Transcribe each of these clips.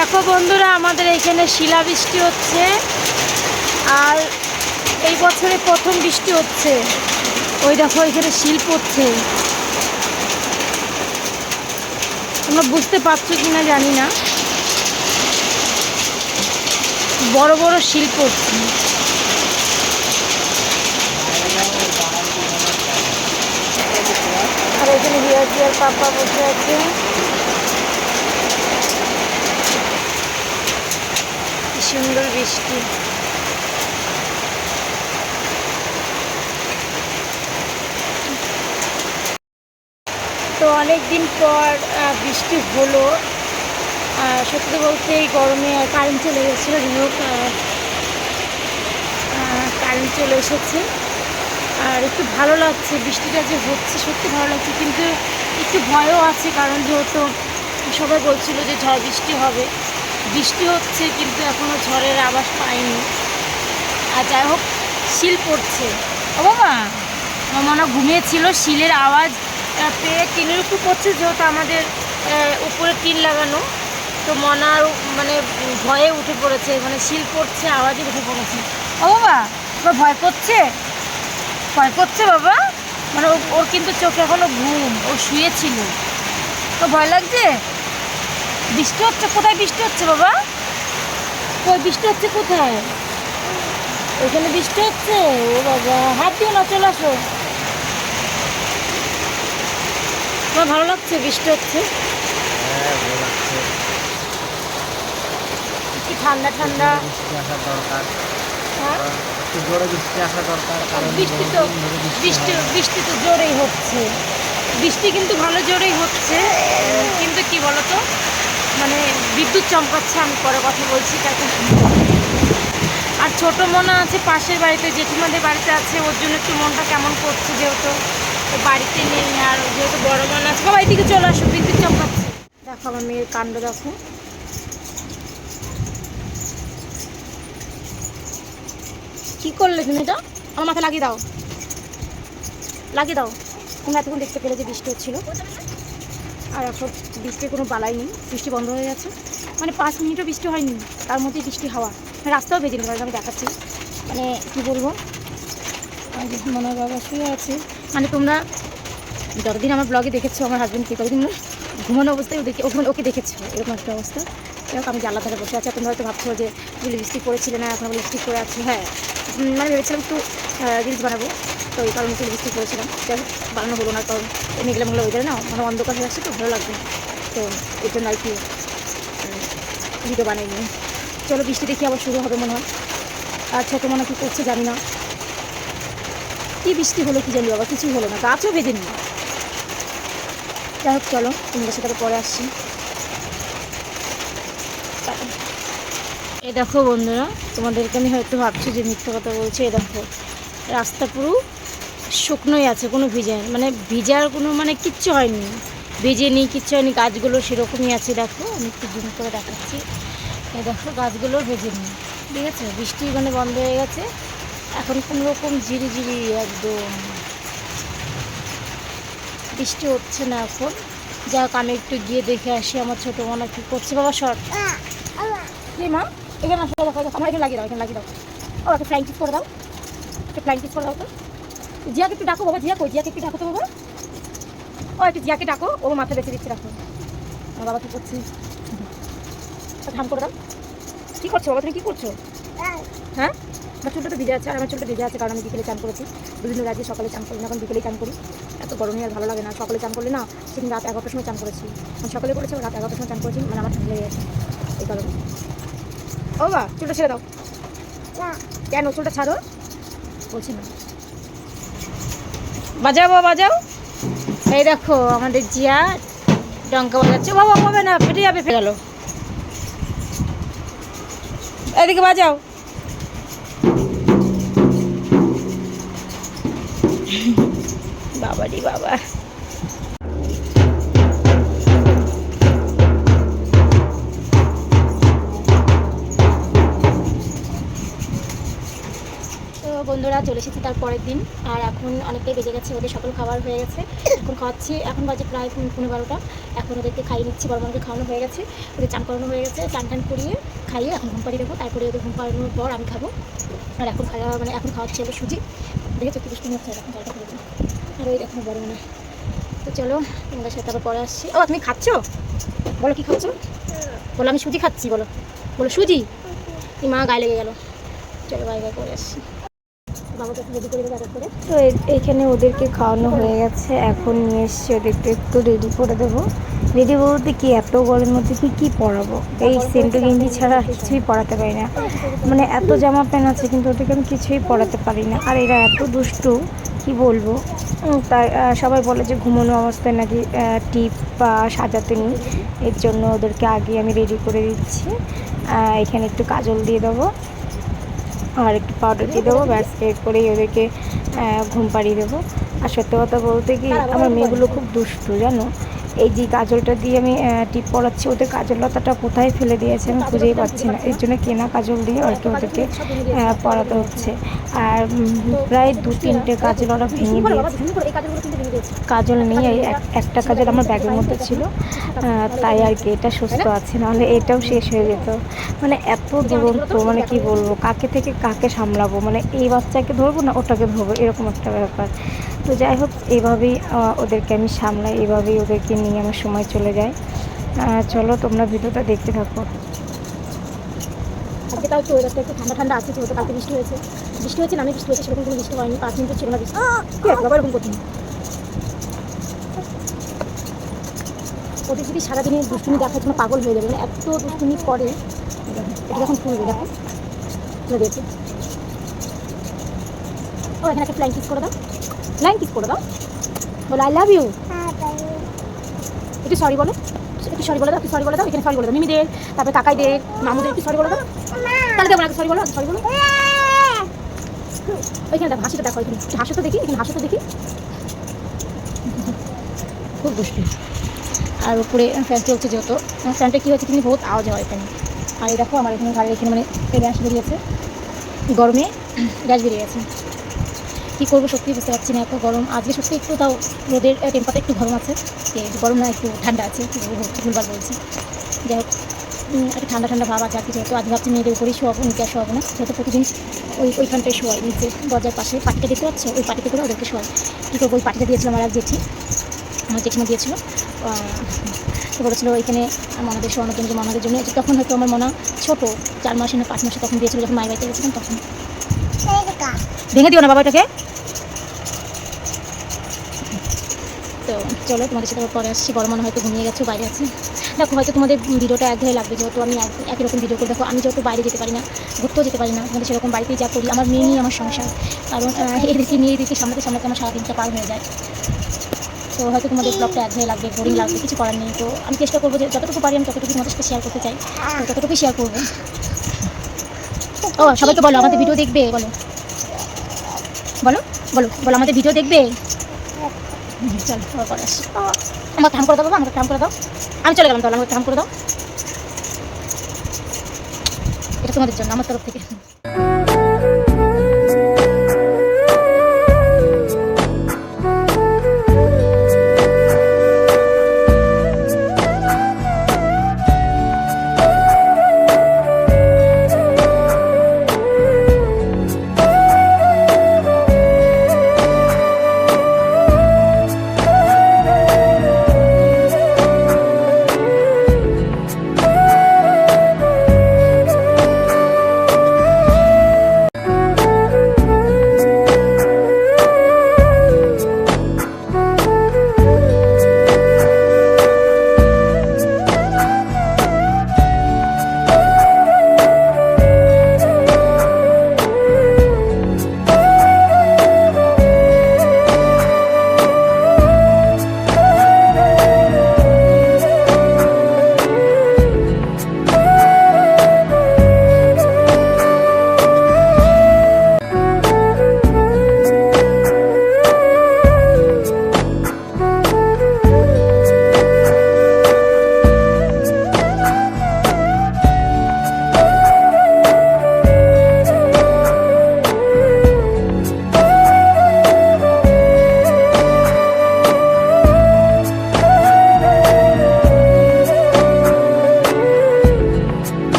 দেখো বন্ধুরা, আমাদের এখানে শিলাবৃষ্টি হচ্ছে আর এই বছরে প্রথম বৃষ্টি হচ্ছে। ওই দেখো, এখানে শিল পড়ছে তোমরা বুঝতে পারছ কি না জানি না। বড় বড় শিল পড়ছে আর এখানে হিয়াজি আর পাপা বসে আছে। সুন্দর বৃষ্টি। তো অনেক দিন পর বৃষ্টি হলো। সত্যি বলতে এই গরমে কারেন্ট চলে গেছিল। যাই হোক কারেন্ট চলে এসেছে। আর একটু ভালো লাগছে, বৃষ্টিটা যে হচ্ছে, সত্যি ভালো লাগছে। কিন্তু একটু ভয়ও আছে, কারণ যেহেতু সবাই বলছিল যে ঝড় বৃষ্টি হবে। বৃষ্টি হচ্ছে কিন্তু এখনও ঝড়ের আবাস পাইনি। আর যাই হোক, শিল পড়ছে। ও বাবা, আমার মনে ঘুমিয়েছিল, শিলের আওয়াজ পেয়ে টিনের উপর পড়ছে যেহেতু আমাদের উপরে টিন লাগানো। তো মনার মানে ভয়ে উঠে পড়েছে মানে শিল পড়ছে, আওয়াজে উঠে পড়েছে। ও বাবা, তোমার ভয় করছে? ভয় করছে বাবা? মানে ওর কিন্তু চোখে এখনও ঘুম, ও শুয়েছিল। তো ভয় লাগছে? বৃষ্টি হচ্ছে কোথায় বৃষ্টি হচ্ছে বাবা? কই বৃষ্টি হচ্ছে কোথায়? ওইখানে বৃষ্টি হচ্ছে? ও বাবা হাত দিও না চলে আসো। তোমার ভালো লাগছে বৃষ্টি হচ্ছে? হ্যাঁ ভালো লাগছে। কি ঠান্ডা ঠান্ডা। বৃষ্টি দরকার। হ্যাঁ? জোরে বৃষ্টি আসা দরকার বৃষ্টি তো বৃষ্টি বৃষ্টি তো জোরেই হচ্ছে। বৃষ্টি কিন্তু ভালো জোরেই হচ্ছে। কিন্তু কি বলতো? মানে বিদ্যুৎ চমকাচ্ছে, আমি পরে কথা বলছি তাকে আর ছোট মনে আছে পাশের বাড়িতে, জেঠিমাদের বাড়িতে আছে, ওর জন্য একটু মনটা কেমন করছে যেহেতু বাড়িতে নেই আর যেহেতু বড় মনে আছে। বাবা, এদিকে চলে আসো, বিদ্যুৎ চমকাচ্ছে। দেখো আমার মেয়ের কাণ্ড, দেখো। কি করলে তুমি এটা? আমার মাথা লাগিয়ে দাও। লাগিয়ে দাও। তোমরা এতক্ষণ দেখতে পেলে যে বৃষ্টি হচ্ছিল। আর এখন বৃষ্টির কোনো বালাই নেই, বৃষ্টি বন্ধ হয়ে গেছে। মানে পাঁচ মিনিটও বৃষ্টি হয়নি, তার মধ্যেই বৃষ্টি হাওয়া। রাস্তাও বেজে নিতে আমি দেখাচ্ছি। মানে কী বলব? মনে বাবা শুয়ে আছে। মানে তোমরা যতদিন আমার ব্লগে দেখেছ, আমার হাজব্যান্ডকে ততদিন ঘুমানো অবস্থায় ওদেরকে ওখানে ওকে দেখেছ, এরকম একটা অবস্থা। যাই আমি জানলা ধারে বসে আছি তোমরা হয়তো ভাবছ যে লিপস্টিক পরেছিলে না, এখন লিপস্টিক পরে আছি? হ্যাঁ মানে ভেবেছিলাম একটু রিলস বানাবো। তো এই কারণে একটু লিপস্টিক পরেছিলাম যাই বানানো হলো না, কারণ মেঘলা মেঘলা ওয়েদারে না মানে অন্ধকার হয়ে আসছে তো, ভালো লাগবে। তো এর জন্য আর কি ভিডিও বানাইনি। চলো বৃষ্টি দেখি আবার শুরু হবে মনে হয়। আর ছোটো মনে কী করছে জানি না। কী বৃষ্টি হলো কি জানি বাবা, কিছুই হলো না, গাছও ভেজে নি। যাই হোক, চলো, তোমাদের সাথে পরে আসছি। এই দেখো বন্ধুরা, তোমাদেরকে আমি হয়তো ভাবছি যে মিথ্যা কথা বলছি, এই দেখো, রাস্তা পুরো শুকনোই আছে, কোনো ভিজে মানে ভিজার কোনো মানে কিচ্ছু হয়নি। ভিজে নেই কিচ্ছু হয়নি, গাছগুলো সেরকমই আছে, দেখো। আমি একটু জুম করে দেখাচ্ছি। দেখো, গাছগুলো ভেজে নেই। ঠিক আছে? বৃষ্টি মানে বন্ধ হয়ে গেছে। এখন কোনো রকম ঝিরি ঝিরি একদম। বৃষ্টি হচ্ছে না এখন। যাক আমি একটু গিয়ে দেখে আসি আমার ছোটো মনে কী করছে। বাবা শর্ট মা? এখানে আসলে দেখো আমার এখানে লাগিয়ে দাও, এখানে লাগিয়ে দাও। ও একটা ফ্লাইং করে দাও। একটা ফ্লাইং করে দাও তো। জিয়াকে একটু ডাকো বাবা জিয়া কই? জিয়াকে একটু ডাকো তো বাবা। ও একটু জিয়াকে ডাকো ও মাথা বেঁচে দিচ্ছে রাখো আমার বাবা কী করছে? ধাম করে দাও। কী করছ বাবা তুমি কী করছ? হ্যাঁ? আমার চুলটা তো ভিজে আছে আর আমার চুলটা ভিজে আছে কারণ আমি বিকেলে চান করেছি। বিভিন্ন রাজ্যে সকালে চান করি না এখন বিকেলেই চান করি। এত গরমে আর ভালো লাগে না। সকালে চান করলে না সেদিন রাত এগারোটার সময় চান করেছি। আমি সকালে করেছি রাত এগারোটার সময় চান করেছি মানে আমার ঠান্ডা লেগে গেছে। এই কারণে। ও বা চুলটা ছেড়ে দাও। কেন? চুলটা ছাড়ো। বলছি না। বাজাও, বাবা, বাজাও। এই দেখো, আমাদের জিয়া ডঙ্কা বাজাচ্ছে। বাবা হবে না, ফেটে যাবে ফেরাল এদিকে বাজাও। বাবা রে বাবা। বন্ধুরা চলে এসেছি তার পরের দিন। আর এখন অনেকটাই বেজে গেছে, ওদের সকল খাবার হয়ে গেছে। এখন খাওয়াচ্ছি, এখন বাজে প্রায় পৌনে পনেরো বারোটা। এখন ওদেরকে খাইয়ে নিচ্ছি, বড় মানুষকে খাওয়ানো হয়ে গেছে। ওদের চান করানো হয়ে গেছে, চান টান করিয়ে খাইয়ে এখন ঘুম পাড়িয়ে দেবো। তারপরে ওদের ঘুম পাড়ানোর পর আমি খাব। আর এখন খাওয়া মানে এখন খাওয়াচ্ছি ওদের সুজি। দেখে চোখে বৃষ্টি হচ্ছে এখন জলটা করে আর ওই দেখো বড় মনে তো চলো, তোমাদের সাথে আবার পরে আসছি। ও, তুমি খাচ্ছো? বলো কি খাচ্ছো? বলো, আমি সুজি খাচ্ছি, বলো। বলো, সুজি? মা গায়ে লেগে গেলো। চলো, বাই বাই করে আসছি। তো এ- এইখানে ওদেরকে খাওয়ানো হয়ে গেছে। এখন নিয়ে এসছি ওদেরকে একটু রেডি করে দেবো। রেডি বলতে কি এত গরমের মধ্যে কি কি পরাবো? এই সেন্টু গেঞ্জি ছাড়া কিছুই পরাতে পারি না। মানে এত জামা প্যান্ট আছে কিন্তু ওদেরকে আমি কিছুই পরাতে পারি না। আর এরা এত দুষ্টু কি বলব? তাই সবাই বলে যে ঘুমানো অবস্থায় নাকি টিপ বা সাজাতে নিই। এর জন্য ওদেরকে আগে আমি রেডি করে দিচ্ছি। এখানে একটু কাজল দিয়ে দেবো। আর একটু পাউডার দিয়ে দেবো, ব্যাস এরপরেই ওদেরকে ঘুম পাড়িয়ে দেবো। আর সত্যি কথা বলতে কি, আমার মেয়েগুলো খুব দুষ্টু, জানো? এই যে কাজলটা দিয়ে আমি টিপ পড়াচ্ছি ওদের কাজল লতাটা কোথায় ফেলে দিয়েছে আমি খুঁজেই পাচ্ছি না। এর জন্য কেনা কাজল দিয়ে আর কি ওদেরকে পড়াতে হচ্ছে। আর প্রায় দু তিনটে কাজল ওরা ভেঙে দিয়েছে। কাজল নেই এক- একটা কাজল আমার ব্যাগের মধ্যে ছিল। তাই আর কি এটা সুস্থ আছে নাহলে এটাও শেষ হয়ে যেত। মানে এত দুরন্ত মানে কি বলব? কাকে থেকে কাকে সামলাবো? মানে এই বাচ্চাকে ধরবো না ওটাকে ধরবো? এরকম একটা ব্যাপার। তো যাই হোক এইভাবেই ওদেরকে আমি সামলাই এইভাবেই ওদেরকে নিয়ে আমার সময় চলে যায়। চলো তোমরা ভিডিওটা দেখতে থাকো। আজকে তাও একটু ওয়েদারটা একটু ঠান্ডা ঠান্ডা আছে যেহেতু কালকে বৃষ্টি হয়েছে। বৃষ্টি হয়েছে না আমি বৃষ্টি হয়েছে সেরকম কোনো বৃষ্টি হয়নি পাঁচ মিনিট ছিল না বৃষ্টি। এরকম ওদের যদি সারাদিনে দুষ্টুমি দেখার জন্য পাগল হয়ে যাবে মানে এত দুষ্টুমি করে। এটা যখন খুলবে দেখো। খুলে দিয়েছে ও এখানে একটা করে দাও। ফ্লাইং কিস করে দাও বলো আই লাভ ইউ একটু সরি বলো একটু সরি বলে দাও একটু সরি বলে দাও এখানে সরি বলে দাও মিমিদের তারপরে কাকাইদের মামুদের একটু সরি বলে দাও তাহলে দেবো না সরি বলো সরি বলো ওইখানে দেখো হাসিটা দেখো এখানে হাসো তো দেখি এখানে হাসো তো দেখি খুব দুষ্টু আর উপরে ফ্যান চলছে যেহেতু ফ্যানটা কী হয়েছে কিন্তু বহুত আওয়াজ হয় এখানে আর এই দেখো আমার এখানে ঘরের এখানে মানে গ্যাস বেরিয়েছে গরমে গ্যাস বেরিয়ে গেছে কী করব সত্যি বুঝতে পারছি না এত গরম। আজকে সত্যি একটু তাও রোদের টেম্পারটা একটু গরম আছে গরম না একটু ঠান্ডা আছে ভুলবার বলছি। যাই হোক একটা ঠান্ডা ঠান্ডা ভাব আছে আর কি যেহেতু আজ ভাবছি মেয়েদের উপরেই শোয়াবো নিচে আর শোয়াবো না। যেহেতু প্রতিদিন ওই ওইখানটায় শোয়াই নিচে দরজার পাশে পাটিটা দেখতে পাচ্ছ? ওই পাটিতে করে ওদেরকে শোয়াই কী করব ওই পাটিটা দিয়েছিল আমার এক জেঠি আমার জেঠিমা দিয়েছিল। তো বলেছিল ওইখানে মনাদের শোয়ানোর জন্য মনাদের জন্য তখন হয়তো আমার মনা ছোটো চার মাসে না পাঁচ মাসে তখন দিয়েছিল যখন মায়ের বাড়িতে গেছিলাম তখন। ভেঙে দিও না বাবা এটাকে তো চলো, তোমাদের সাথে পরে আসছি। বড় মনে হয়তো ঘুমিয়ে গেছো, বাইরে আছে। দেখো, হয়তো তোমাদের ভিডিওটা এক ঘরে লাগবে, যেহেতু আমি এক- একই রকম ভিডিও করে দেখো, আমি যেহেতু বাইরে যেতে পারি না, ঘুরতেও যেতে পারি না, তোমাদের সেরকম বাড়িতেই যা করি, আমার মেয়ে নিয়ে আমার সংসার। কারণ এদেরকে নিয়ে এদেরকে সামলাতে সামলাতে আমার সারাদিনটা পার হয়ে যায়। তো হয়তো তোমাদের ব্লগটা এক ঘরে লাগবে বোরিং লাগবে, কিছু করার নেই। তো আমি চেষ্টা করব যে যতটুকু পারি আমি ততটুকু তোমাদের সাথে শেয়ার করতে চাই তো ততটুকুই শেয়ার করব। ও সবাইকে বলো, আমাদের ভিডিও দেখবে, বলো। বলো বলো বলো আমাদের ভিডিও দেখবে? হুম, চল আবার পরে আসি আমার কাম করে দাও বাবা আমাকে কাম করে দাও। আমি চলে গেলাম তাহলে আমাকে কাম করে দাও। এটা তোমাদের জন্য আমার তরফ থেকে।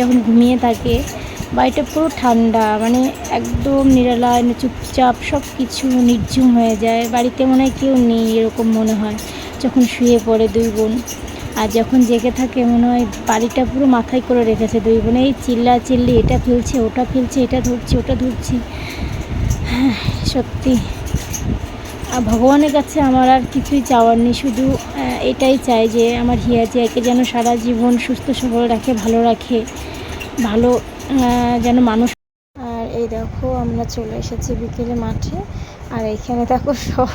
যখন ঘুমিয়ে থাকে বাড়িটা পুরো ঠান্ডা মানে একদম নিরালায় চুপচাপ সব কিছু নির্ঝুম হয়ে যায়। বাড়িতে মনে হয় কেউ নেই এরকম মনে হয় যখন শুয়ে পড়ে দুই বোন। আর যখন জেগে থাকে মনে হয় বাড়িটা পুরো মাথায় করে রেখেছে দুই বোন। এই চিল্লা চিল্লি এটা ফেলছে ওটা ফেলছে এটা ধরছে ওটা ধরছে। হ্যাঁ, সত্যি। ভগবানের কাছে আমার আর কিছুই চাওয়ার নেই। শুধু এটাই চাই যে আমার হিয়া জিয়াকে যেন সারা জীবন সুস্থ, সবল রাখে, ভালো রাখে, ভালো যেন মানুষ আর এই দেখো, আমরা চলে এসেছি বিকেলে মাঠে। আর এইখানে দেখো সব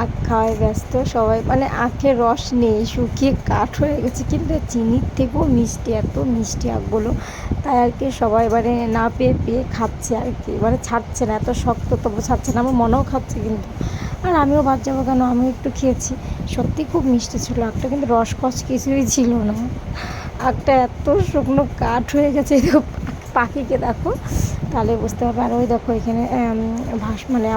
আখ খাওয়ায় ব্যস্ত, সবাই মানে আখের রস নেই, শুকিয়ে কাঠ হয়ে গেছে, কিন্তু চিনির থেকেও মিষ্টি, এত মিষ্টি আখগুলো। তাই আর কি সবাই মানে না পেয়ে পেয়ে খাচ্ছে আর কি এবারে ছাড়ছে না, এত শক্ত তবু ছাড়ছে না, আমার মনেও খাচ্ছে কিন্তু। আর আমিও বাদ যাব কেন? আমিও একটু খেয়েছি। সত্যি খুব মিষ্টি ছিল আখটা, কিন্তু রসকস কিছুই ছিল না। আখটা এত শুকনো কাঠ হয়ে গেছে পাখিকে দেখো, তাহলে বুঝতে পারবে। আর ওই দেখো এখানে ভাস মানে